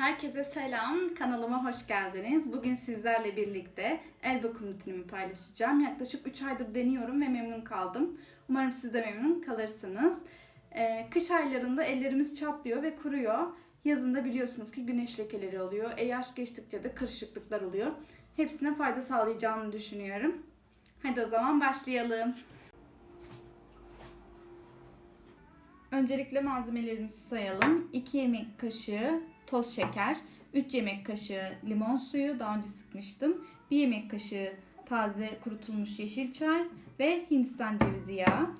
Herkese selam, kanalıma hoş geldiniz. Bugün sizlerle birlikte el bakım rutinimi paylaşacağım. Yaklaşık 3 aydır deniyorum ve memnun kaldım. Umarım siz de memnun kalırsınız. Ee, kış aylarında ellerimiz çatlıyor ve kuruyor. Yazında biliyorsunuz ki güneş lekeleri oluyor. E yaş geçtikçe de kırışıklıklar oluyor. Hepsine fayda sağlayacağını düşünüyorum. Hadi o zaman başlayalım. Öncelikle malzemelerimizi sayalım. 2 yemek kaşığı toz şeker, 3 yemek kaşığı limon suyu daha önce sıkmıştım. 1 yemek kaşığı taze kurutulmuş yeşil çay ve hindistan cevizi yağı.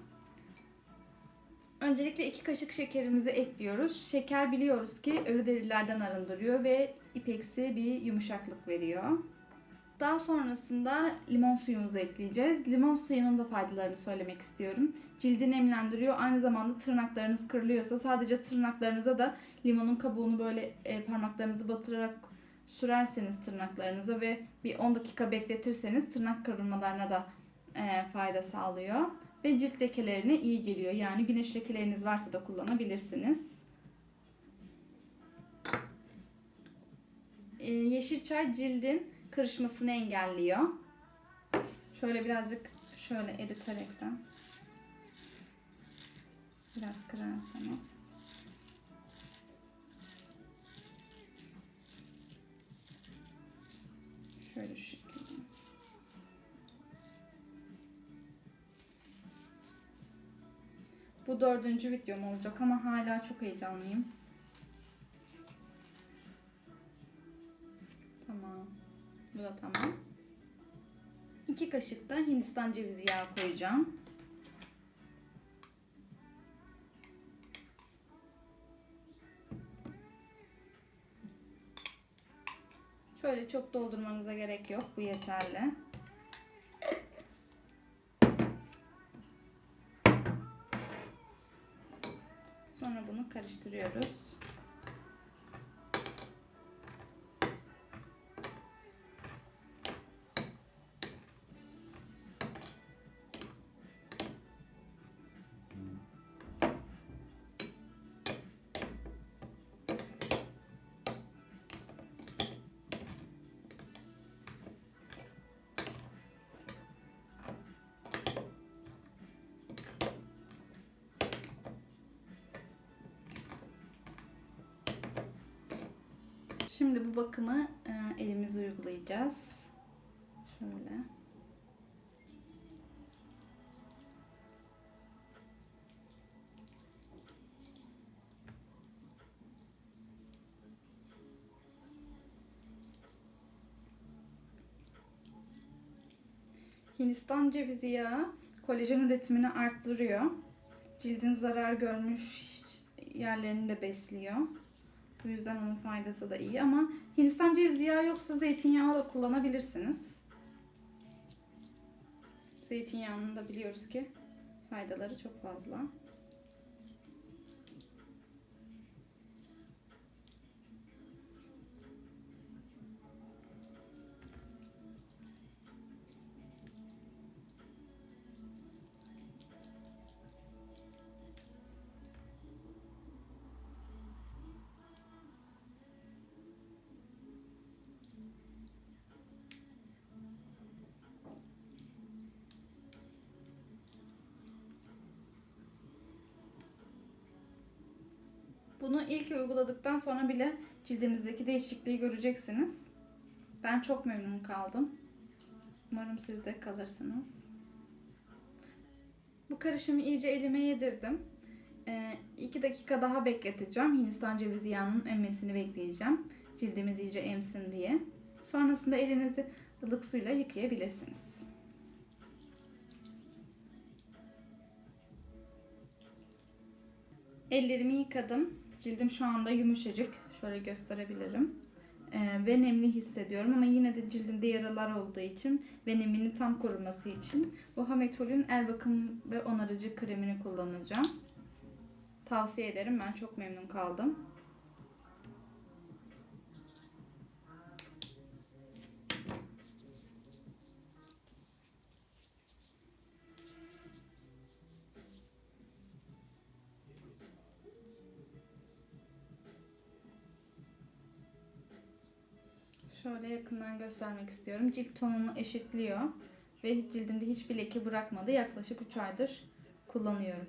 Öncelikle 2 kaşık şekerimizi ekliyoruz. Şeker biliyoruz ki ölü derilerden arındırıyor ve ipeksi bir yumuşaklık veriyor. Daha sonrasında limon suyumuzu ekleyeceğiz. Limon suyunun da faydalarını söylemek istiyorum. Cildi nemlendiriyor. Aynı zamanda tırnaklarınız kırılıyorsa sadece tırnaklarınıza da limonun kabuğunu böyle e, parmaklarınızı batırarak sürerseniz tırnaklarınıza ve bir 10 dakika bekletirseniz tırnak kırılmalarına da e, fayda sağlıyor. Ve cilt lekelerine iyi geliyor. Yani güneş lekeleriniz varsa da kullanabilirsiniz. E, yeşil çay cildin kırışmasını engelliyor. Şöyle birazcık şöyle eriterekten biraz kırarsanız. Şöyle şu şekilde. Bu dördüncü videom olacak ama hala çok heyecanlıyım. Tamam. Bu da tamam. 2 kaşık da Hindistan cevizi yağı koyacağım. Şöyle çok doldurmanıza gerek yok. Bu yeterli. Sonra bunu karıştırıyoruz. Şimdi bu bakımı e, elimize uygulayacağız. Şöyle. Hindistan cevizi yağı kolajen üretimini arttırıyor. Cildin zarar görmüş yerlerini de besliyor. Bu yüzden onun faydası da iyi ama Hindistan cevizi yağı yoksa zeytinyağı da kullanabilirsiniz. Zeytinyağının da biliyoruz ki faydaları çok fazla. Bunu ilk uyguladıktan sonra bile cildinizdeki değişikliği göreceksiniz. Ben çok memnun kaldım. Umarım siz de kalırsınız. Bu karışımı iyice elime yedirdim. 2 ee, dakika daha bekleteceğim. Hindistan cevizi yağının emmesini bekleyeceğim. Cildimiz iyice emsin diye. Sonrasında elinizi ılık suyla yıkayabilirsiniz. Ellerimi yıkadım. Cildim şu anda yumuşacık. Şöyle gösterebilirim. Ee, ve nemli hissediyorum ama yine de cildimde yaralar olduğu için ve nemini tam koruması için bu Hametol'ün el bakım ve onarıcı kremini kullanacağım. Tavsiye ederim. Ben çok memnun kaldım. Şöyle yakından göstermek istiyorum. Cilt tonunu eşitliyor ve cildimde hiçbir leke bırakmadı. Yaklaşık 3 aydır kullanıyorum.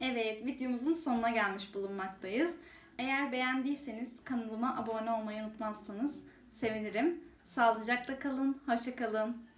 Evet, videomuzun sonuna gelmiş bulunmaktayız. Eğer beğendiyseniz kanalıma abone olmayı unutmazsanız sevinirim. Sağlıcakla kalın, hoşça kalın.